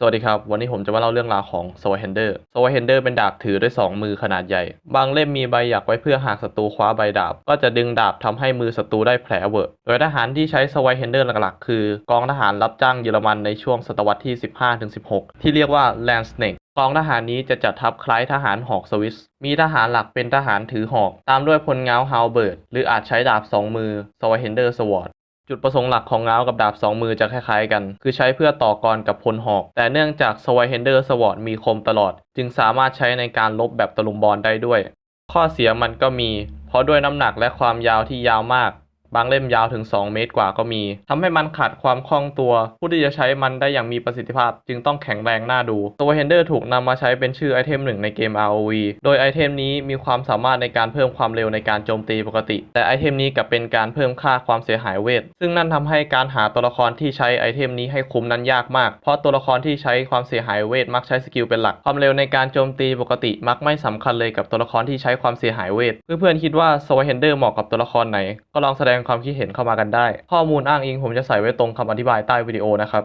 สวัสดีครับ วันนี้ผมจะมาเล่าเรื่องราวของ s w a h e n d e r s w a h e n d e r เป็นดาบถือด้วย 2 มือขนาดใหญ่ บางเล่มมีใบหยักไว้เพื่อหากศัตรูคว้าใบดาบ ก็จะดึงดาบทำให้มือศัตรูได้แผลเวอะโดยทหารที่ใช้ s w a h e n d e r หลักๆ คือกองทหารรับจ้างเยอรมันในช่วงศตวรรษที่ 15-16 ที่เรียกว่า Landsnake กองทหารนี้จะจัดทัพคล้ายทหารหอกสวิส มีทหารหลักเป็นทหารถือหอก ตามด้วยพลเงาฮาวเบิร์ด หรืออาจใช้ดาบสองมือ s w a h e n d e r Sword จุดประสงค์หลักของง้าวกับดาบสองมือจะคล้ายๆกัน คือใช้เพื่อต่อกรกับพลหอก แต่เนื่องจากสวายเฮนเดอร์สวอตมีคมตลอด จึงสามารถใช้ในการลบแบบตะลุมบอลได้ด้วย ข้อเสียมันก็มี เพราะด้วยน้ำหนักและความยาวที่ยาวมาก บางเล่มยาวถึง 2 เมตรกว่าก็มีทำให้มันขาดความคล่องตัว ผู้ที่จะใช้มันได้อย่างมีประสิทธิภาพ จึงต้องแข็งแรงน่าดู ตัวเฮนเดอร์ถูกนำมาใช้เป็นชื่อไอเทมหนึ่งในเกม ROV โดยไอเทมนี้มีความสามารถในการเพิ่มความเร็วในการโจมตีปกติ แต่ไอเทมนี้กลับเป็นการเพิ่มค่าความเสียหายเวท ซึ่งนั่นทำให้การหาตัวละครที่ใช้ไอเทมนี้ให้คุ้มนั้นยากมาก เพราะตัวละครที่ใช้ความเสียหายเวทมักใช้สกิลเป็นหลัก ความเร็วในการโจมตีปกติมักไม่สำคัญเลยกับตัวละครที่ใช้ความเสียหายเวท เพื่อนๆคิดว่าโซเฮนเดอร์เหมาะกับตัวละครไหน ก็ลองแสดงความคิดเห็นเข้ามากันได้ ข้อมูลอ้างอิงผมจะใส่ไว้ตรงคำอธิบายใต้วิดีโอนะครับ